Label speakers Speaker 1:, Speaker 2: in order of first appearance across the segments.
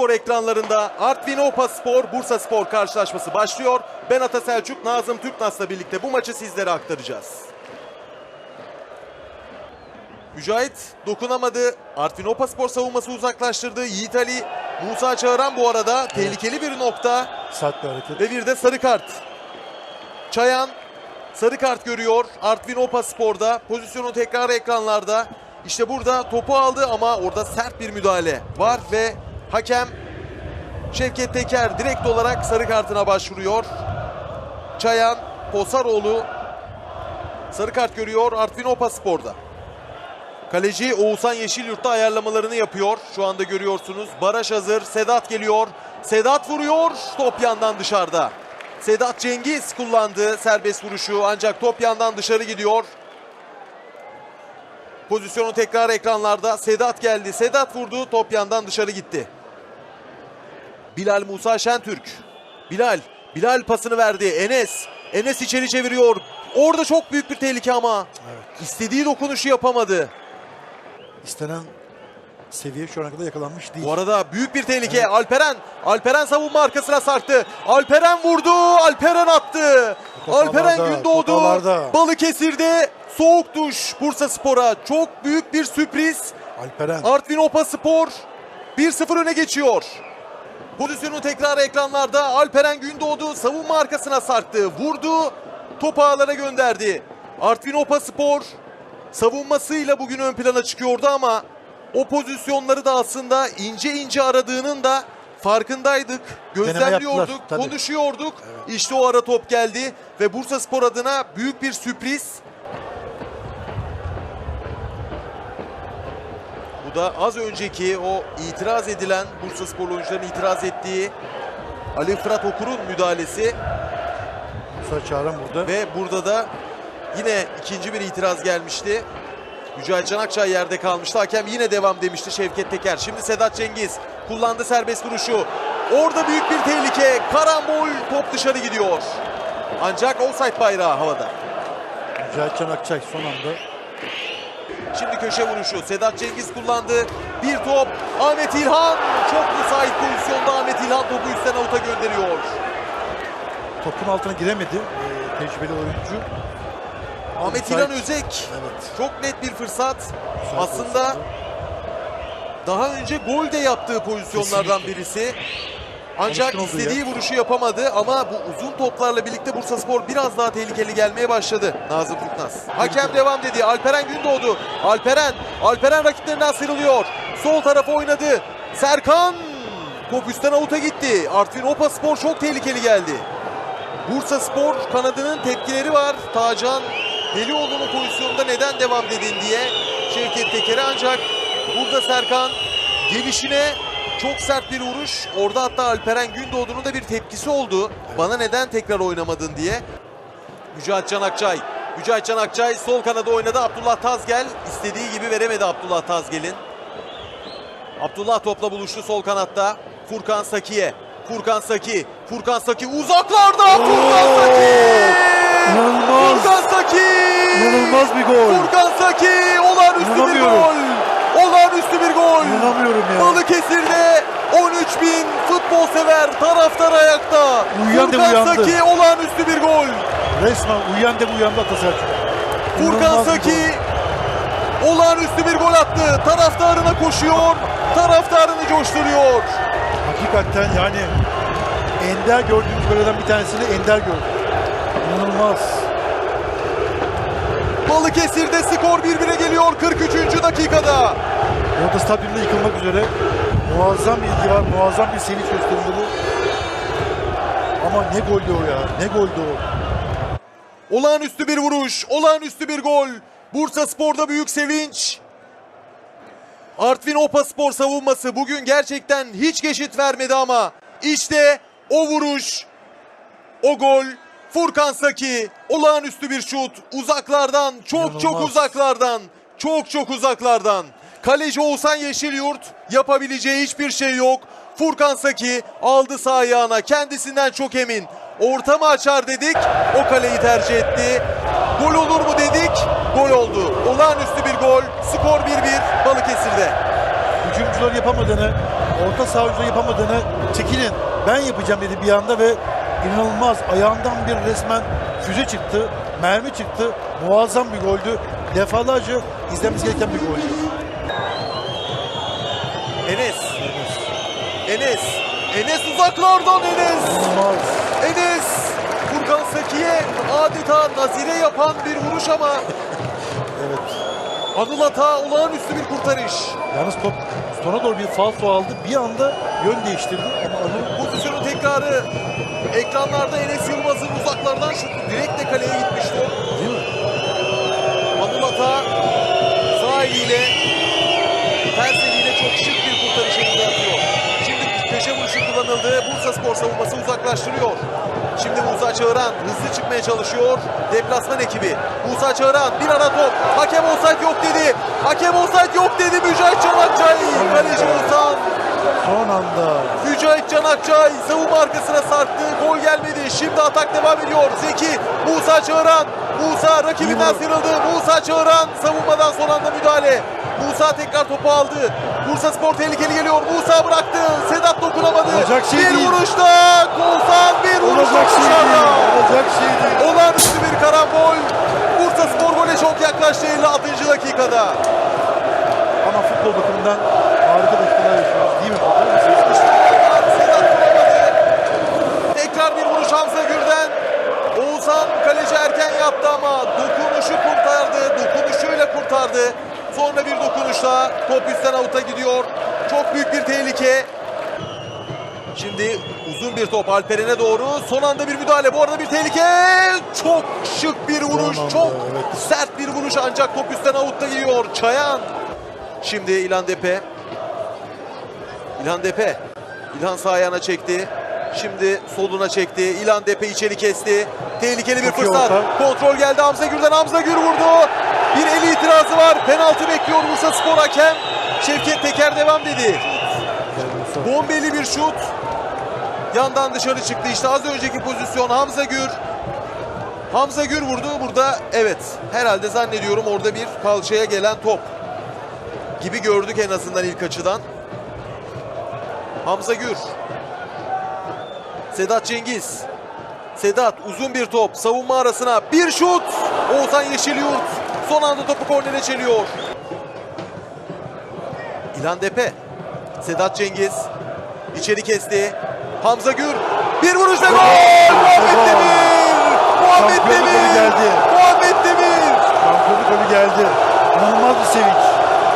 Speaker 1: Spor ekranlarında Artvin Opa Spor, Bursa Spor karşılaşması başlıyor. Ben Ata Selçuk, Nazım Türknas'la birlikte bu maçı sizlere aktaracağız. Mücahit dokunamadı. Artvin Opa Spor savunması uzaklaştırdı. Yiğit Ali, Musa Çağıran bu arada tehlikeli bir nokta
Speaker 2: Sert bir hareket.
Speaker 1: ve bir de sarı kart. Çayan sarı kart görüyor. Artvin Opa Spor'da. Pozisyonu tekrar ekranlarda. İşte burada topu aldı ama orada sert bir müdahale var ve hakem Şevket Teker direkt olarak sarı kartına başvuruyor. Çayan, Posaroğlu sarı kart görüyor Artvin Opa Spor'da. Kaleci Oğuzhan Yeşilyurt da ayarlamalarını yapıyor. Şu anda görüyorsunuz. Baraj hazır. Sedat geliyor. Sedat vuruyor. Top yandan dışarıda. Sedat Cengiz kullandı serbest vuruşu ancak top yandan dışarı gidiyor. Pozisyonu tekrar ekranlarda. Sedat geldi. Sedat vurdu. Top yandan dışarı gitti. Bilal Musa Şentürk. Bilal. Bilal pasını verdi. Enes. Enes içeri çeviriyor. Orada çok büyük bir tehlike ama.
Speaker 2: Evet.
Speaker 1: istediği dokunuşu yapamadı.
Speaker 2: İstenen seviye şu ana kadar yakalanmış değil.
Speaker 1: Bu arada büyük bir tehlike. Alperen. Alperen savunma arkasına sarktı. Alperen vurdu. Alperen attı. Alperen Gündoğdu.
Speaker 2: toparlarda.
Speaker 1: Balıkesir'de soğuk duş Bursa Spor'a. Çok büyük bir sürpriz.
Speaker 2: Alperen.
Speaker 1: Artvin Opa Spor 1-0 öne geçiyor. Pozisyonu tekrar ekranlarda. Alperen Gündoğdu savunma arkasına sarktı. Vurdu. Topu ağlara gönderdi. Artvin Opa Spor savunmasıyla bugün ön plana çıkıyordu ama o pozisyonları da aslında ince ince aradığının da farkındaydık. Gözlemliyorduk, konuşuyorduk. İşte o ara top geldi ve Bursa Spor adına büyük bir sürpriz. Bu da az önceki o itiraz edilen Bursa Spor oyuncularının itiraz ettiği Ali Fırat Okur'un müdahalesi
Speaker 2: Musa burada.
Speaker 1: ve burada da yine ikinci bir itiraz gelmişti. Mücahit Can Akçay yerde kalmıştı. Hakem yine devam demişti Şevket Teker. Şimdi Sedat Cengiz kullandı serbest vuruşu. Orada büyük bir tehlike. Karambol top dışarı gidiyor. Ancak offside bayrağı havada.
Speaker 2: Mücahit Can Akçay son anda.
Speaker 1: Şimdi köşe vuruşu. Sedat Cengiz kullandı. Bir top. Ahmet İlhan. Çok müsait pozisyonda Ahmet İlhan topu üstten avuta gönderiyor.
Speaker 2: Topun altına giremedi. Ee, tecrübeli oyuncu.
Speaker 1: Ahmet
Speaker 2: Müsait.
Speaker 1: İlhan Özek.
Speaker 2: Evet.
Speaker 1: Çok net bir fırsat.
Speaker 2: Müsait
Speaker 1: Aslında
Speaker 2: pozisyonda.
Speaker 1: daha önce gol de yaptığı pozisyonlardan
Speaker 2: Kesinlikle.
Speaker 1: birisi. Ancak istediği vuruşu yapamadı ama bu uzun toplarla birlikte Bursaspor biraz daha tehlikeli gelmeye başladı Nazım Türknaz. Hakem devam dedi. Alperen Gündoğdu. Alperen, Alperen rakiplerinden sıyrılıyor. Sol tarafa oynadı. Serkan top üstten avuta gitti. Artvin Opa Spor çok tehlikeli geldi. Bursa Spor kanadının tepkileri var. Tacan Delioğlu'nun pozisyonunda neden devam dedin diye Şevket Teker'e ancak burada Serkan gelişine çok sert bir vuruş. Orada hatta Alperen Gündoğdu'nun da bir tepkisi oldu. Bana neden tekrar oynamadın diye. Mücahit Can Akçay. Mücahit Can Akçay sol kanada oynadı. Abdullah Tazgel istediği gibi veremedi Abdullah Tazgel'in. Abdullah topla buluştu sol kanatta. Furkan Saki'ye. Furkan Saki. Furkan Saki uzaklarda. Furkan Saki.
Speaker 2: İnanılmaz.
Speaker 1: Furkan Saki.
Speaker 2: İnanılmaz bir gol.
Speaker 1: Furkan Saki. Olağanüstü bir gol. Olağanüstü bir gol.
Speaker 2: İnanamıyorum ya.
Speaker 1: Balıkesir'de 13 bin futbol sever taraftar ayakta.
Speaker 2: Uyuyan da
Speaker 1: Furkan
Speaker 2: uyandı.
Speaker 1: Saki olağanüstü bir gol.
Speaker 2: Resmen uyuyan da uyandı Ataselçuk.
Speaker 1: Furkan Saki olağanüstü bir gol attı. Taraftarına koşuyor. Taraftarını coşturuyor.
Speaker 2: Hakikaten yani ender gördüğümüz gollerden bir tanesini ender gördüm. İnanılmaz.
Speaker 1: Balıkesir'de skor 1-1'e geliyor 43. dakikada.
Speaker 2: Orada stadyumda yıkılmak üzere. Muazzam ilgi var, muazzam bir sevinç gösterildi. Ama ne goldü o ya, ne goldü o.
Speaker 1: Olağanüstü bir vuruş, olağanüstü bir gol. Bursa Spor'da büyük sevinç. Artvin Opa Spor savunması bugün gerçekten hiç geçit vermedi ama işte o vuruş, o gol. Furkan Saki olağanüstü bir şut. Uzaklardan, çok çok
Speaker 2: İnanılmaz.
Speaker 1: uzaklardan, çok çok uzaklardan. Kaleci Oğuzhan Yeşilyurt yapabileceği hiçbir şey yok. Furkan Saki aldı sağ ayağına kendisinden çok emin. Orta mı açar dedik o kaleyi tercih etti. Gol olur mu dedik gol oldu. Olağanüstü bir gol. Skor 1-1 Balıkesir'de.
Speaker 2: hücumcular yapamadığını, orta saha oyuncuları yapamadığını çekilin ben yapacağım dedi bir anda ve inanılmaz ayağından bir resmen füze çıktı, mermi çıktı. Muazzam bir goldü. Defalarca izlememiz gereken bir goldü.
Speaker 1: Enes. Enes. Enes uzaklardan Enes.
Speaker 2: İnanılmaz.
Speaker 1: Enes. Furkan Saki'ye adeta nazire yapan bir vuruş ama
Speaker 2: Evet.
Speaker 1: Anıl Ata olağanüstü bir kurtarış.
Speaker 2: Yalnız top sona doğru bir falso aldı. Bir anda yön değiştirdi ama Anıl
Speaker 1: Pozisyonun tekrarı ekranlarda Enes Yılmaz'ın uzaklardan şutu direkt de kaleye gitmişti.
Speaker 2: değil mi?
Speaker 1: Anıl Ata sağ eliyle ters eliyle çok şık kullanıldı. Bursa Spor savunması uzaklaştırıyor. Şimdi Musa Çağıran hızlı çıkmaya çalışıyor. Deplasman ekibi. Musa Çağıran bir ara top. Hakem offside yok dedi. Hakem offside yok dedi. Mücahit Çanakçay. Kaleci Oğuzhan.
Speaker 2: Son anda
Speaker 1: Mücahit Can Akçay savunma arkasına sarktı. Gol gelmedi. Şimdi atak devam ediyor. Zeki, Musa Çağıran. Musa rakibinden sıyrıldı. Musa Çağıran savunmadan son anda müdahale. Musa tekrar topu aldı. Bursa Spor tehlikeli geliyor. Musa bıraktı. Sedat dokunamadı.
Speaker 2: Olacak şey
Speaker 1: bir
Speaker 2: değil.
Speaker 1: vuruşta. Oğuzhan bir vuruşta
Speaker 2: olacak şey değil. Olacak şey değil.
Speaker 1: Olağanüstü bir karambol. Bursa Spor gole çok yaklaştı 56. dakikada.
Speaker 2: Ama futbol bakımından harika dakikalar yaşıyoruz değil mi? Bakar mısınız?
Speaker 1: Sedat vuramadı. Tekrar bir vuruş Hamza Gür'den. Oğuzhan kaleci erken yaptı ama dokunuşu kurtardı. Dokunuşuyla kurtardı. Sonra bir dokunuşla top üstten avuta gidiyor. Çok büyük bir tehlike. Şimdi uzun bir top Alperen'e doğru. Son anda bir müdahale. Bu arada bir tehlike. Çok şık bir vuruş. Çok
Speaker 2: evet.
Speaker 1: sert bir vuruş ancak top üstten avutta gidiyor. Çayan. Şimdi İlhan Depe. İlhan Depe. İlhan sağ ayağına çekti. Şimdi soluna çekti. İlhan Depe içeri kesti. Tehlikeli bir
Speaker 2: Çok
Speaker 1: fırsat. Kontrol geldi Hamza Gür'den. Hamza Gür vurdu. Bir eli itirazı var. Penaltı bekliyor Bursa Spor hakem. Şevket Teker devam dedi. Bombeli bir şut. Yandan dışarı çıktı. İşte az önceki pozisyon Hamza Gür. Hamza Gür vurdu. Burada evet herhalde zannediyorum orada bir kalçaya gelen top gibi gördük en azından ilk açıdan. Hamza Gür. Sedat Cengiz. Sedat uzun bir top savunma arasına bir şut. Oğuzhan Yeşilyurt son anda topu kornere çeliyor. İlhan Depe. Sedat Cengiz içeri kesti. Hamza Gür bir vuruş ve gol! Muhammed Demir! Muhammed Demir!
Speaker 2: geldi.
Speaker 1: Muhammed Demir!
Speaker 2: Şampiyonluk golü geldi. Bir sevinç.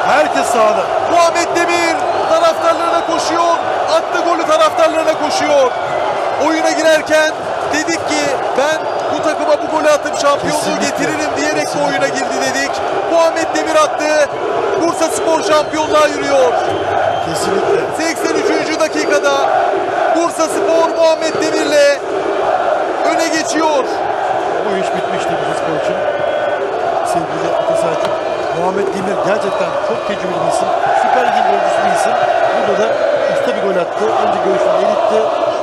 Speaker 2: Herkes sahada.
Speaker 1: Muhammed Demir taraftarlarına koşuyor. Attı golü taraftarlarına koşuyor. Oyuna girerken dedik ki ben bu takıma bu golü atıp şampiyonluğu getiririm diyerek bu oyuna girdi dedik. Muhammed Demir attı. Bursa Spor şampiyonluğa yürüyor.
Speaker 2: Kesinlikle.
Speaker 1: 83. dakikada Bursa Spor Muhammed Demir'le öne geçiyor.
Speaker 2: Bu iş bitmişti bu spor için. Sevgili Ata Selçuk. Muhammed Demir gerçekten çok tecrübeli bir isim. Süper Lig'in golcüsü bir isim. Burada da usta bir gol attı. Önce göğsünü elitti.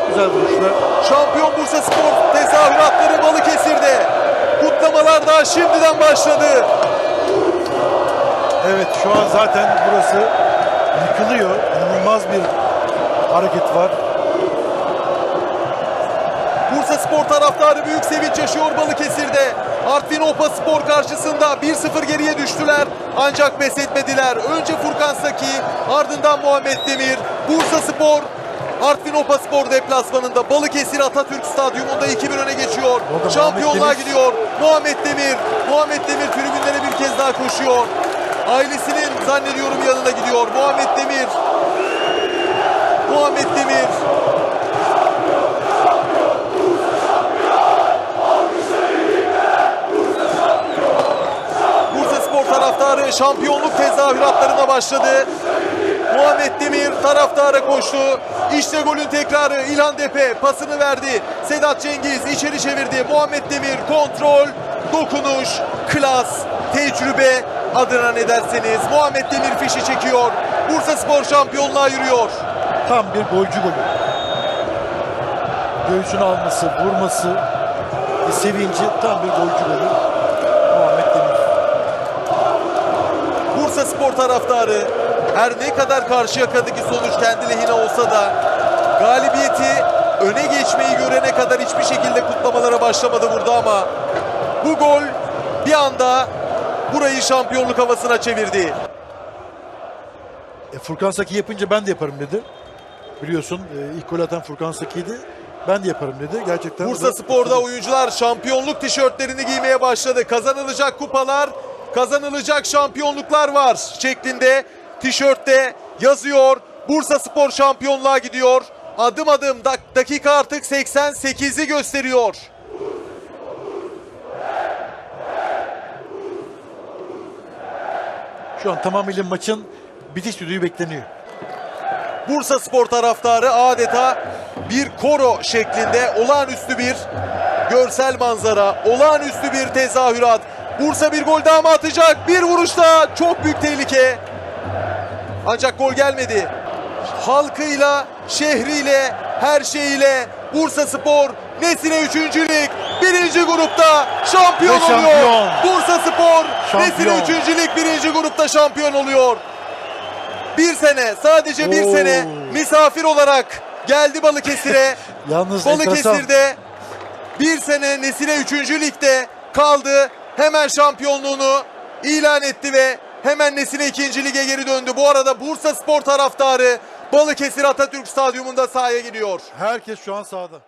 Speaker 2: Güzel vuruşlar.
Speaker 1: Şampiyon Bursa Spor tezahüratları Balıkesir'de. Kutlamalar daha şimdiden başladı.
Speaker 2: Evet şu an zaten burası yıkılıyor. İnanılmaz bir hareket var.
Speaker 1: Bursa Spor taraftarı büyük sevinç yaşıyor Balıkesir'de. Artvin Opa Spor karşısında 1-0 geriye düştüler. Ancak pes etmediler. Önce Furkan Saki, ardından Muhammed Demir. Bursa Spor, Artvin Opa Spor deplasmanında Balıkesir Atatürk Stadyumunda 2-1 öne geçiyor. Şampiyonluğa
Speaker 2: Demir-
Speaker 1: gidiyor. Muhammed Demir, Muhammed Demir tribünlere bir kez daha koşuyor. Ailesinin zannediyorum yanına gidiyor. Muhammed Demir. Muhammed Demir. Bursa Spor taraftarı şampiyonluk tezahüratlarına başladı. Muhammed Demir taraftara koştu. İşte golün tekrarı. İlhan Depe pasını verdi. Sedat Cengiz içeri çevirdi. Muhammed Demir kontrol, dokunuş, klas, tecrübe adına ne derseniz. Muhammed Demir fişi çekiyor. Bursa Spor şampiyonluğa yürüyor.
Speaker 2: Tam bir golcü golü. Göğsünü alması, vurması, bir sevinci tam bir golcü golü. Muhammed Demir.
Speaker 1: Bursa Spor taraftarı Her ne kadar Karşıyaka'daki sonuç kendi lehine olsa da galibiyeti öne geçmeyi görene kadar hiçbir şekilde kutlamalara başlamadı burada ama bu gol bir anda burayı şampiyonluk havasına çevirdi.
Speaker 2: E, Furkan Saki yapınca ben de yaparım dedi. Biliyorsun e, ilk gol atan Furkan Saki'ydi. Ben de yaparım dedi. Gerçekten
Speaker 1: Bursa
Speaker 2: da-
Speaker 1: Spor'da oyuncular şampiyonluk tişörtlerini giymeye başladı. Kazanılacak kupalar, kazanılacak şampiyonluklar var şeklinde tişörtte yazıyor. Bursa Spor şampiyonluğa gidiyor. Adım adım dak- dakika artık 88'i gösteriyor.
Speaker 2: Şu an tamamıyla maçın bitiş düdüğü bekleniyor.
Speaker 1: Bursa Spor taraftarı adeta bir koro şeklinde olağanüstü bir görsel manzara, olağanüstü bir tezahürat. Bursa bir gol daha mı atacak? Bir vuruşta çok büyük tehlike. Ancak gol gelmedi. Halkıyla, şehriyle, her şeyiyle Bursa Spor Nesine 3. lig birinci grupta şampiyon
Speaker 2: şampiyon.
Speaker 1: oluyor. Bursa Spor
Speaker 2: Şampiyon.
Speaker 1: Nesine 3. lig birinci grupta şampiyon oluyor. Bir sene, sadece bir
Speaker 2: Oo.
Speaker 1: sene misafir olarak geldi Balıkesir'e.
Speaker 2: Yalnız enteresan.
Speaker 1: Balıkesir'de bir sene Nesine 3. ligde kaldı. Hemen şampiyonluğunu ilan etti ve hemen Nesine 2. lige geri döndü. Bu arada Bursa Spor taraftarı Balıkesir Atatürk Stadyumunda sahaya giriyor.
Speaker 2: Herkes şu an sahada.